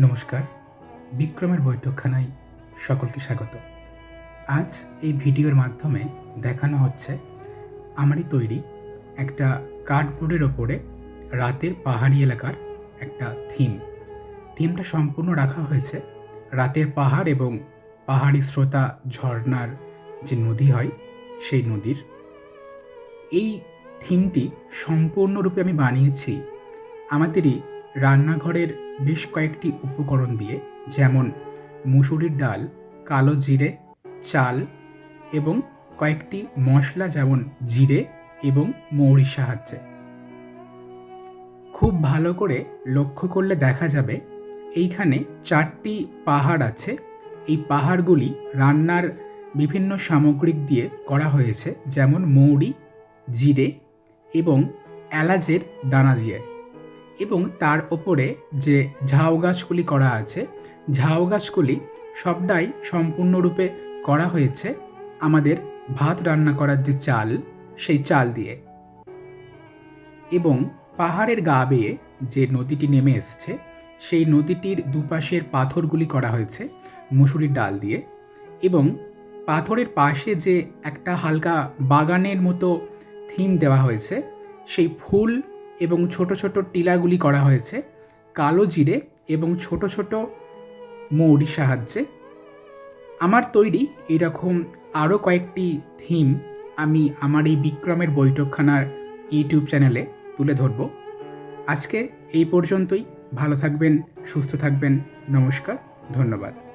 নমস্কার, বিক্রমের বৈঠকখানায় সকলকে স্বাগত। আজ এই ভিডিওর মাধ্যমে দেখানো হচ্ছে, আমারই তৈরি একটা কার্ডবোর্ডের ওপরে রাতের পাহাড়ি এলাকার একটা থিম। থিমটা সম্পূর্ণ রাখা হয়েছে রাতের পাহাড় এবং পাহাড়ি স্রোতা ঝর্ণার যে নদী হয়, সেই নদীর। এই থিমটি সম্পূর্ণরূপে আমি বানিয়েছি আমাদেরই রান্নাঘরের বেশ কয়েকটি উপকরণ দিয়ে, যেমন মুসুরির ডাল, কালো জিরে, চাল এবং কয়েকটি মশলা যেমন জিরে এবং মৌরির সাহায্যে। খুব ভালো করে লক্ষ্য করলে দেখা যাবে, এইখানে চারটি পাহাড় আছে। এই পাহাড়গুলি রান্নার বিভিন্ন সামগ্রিক দিয়ে করা হয়েছে, যেমন মৌরি, জিরে এবং এলাচের দানা দিয়ে। এবং তার ওপরে যে ঝাউ গাছগুলি করা আছে, ঝাউ গাছগুলি সবটাই সম্পূর্ণরূপে করা হয়েছে আমাদের ভাত রান্না করার যে চাল, সেই চাল দিয়ে। এবং পাহাড়ের গা বেয়ে যে নদীটি নেমে এসছে, সেই নদীটির দুপাশের পাথরগুলি করা হয়েছে মুসুরির ডাল দিয়ে। এবং পাথরের পাশে যে একটা হালকা বাগানের মতো থিম দেওয়া হয়েছে, সেই ফুল এবং ছোট ছোট টিলাগুলি করা হয়েছে, কালো জিরে এবং ছোট ছোট মৌরির সাহায্যে। আমার তৈরি এরকম আরও কয়েকটি থিম আমি আমার এই বিক্রমের বৈঠকখানার ইউটিউব চ্যানেলে তুলে ধরব। আজকে এই পর্যন্তই। ভালো থাকবেন, সুস্থ থাকবেন। নমস্কার, ধন্যবাদ।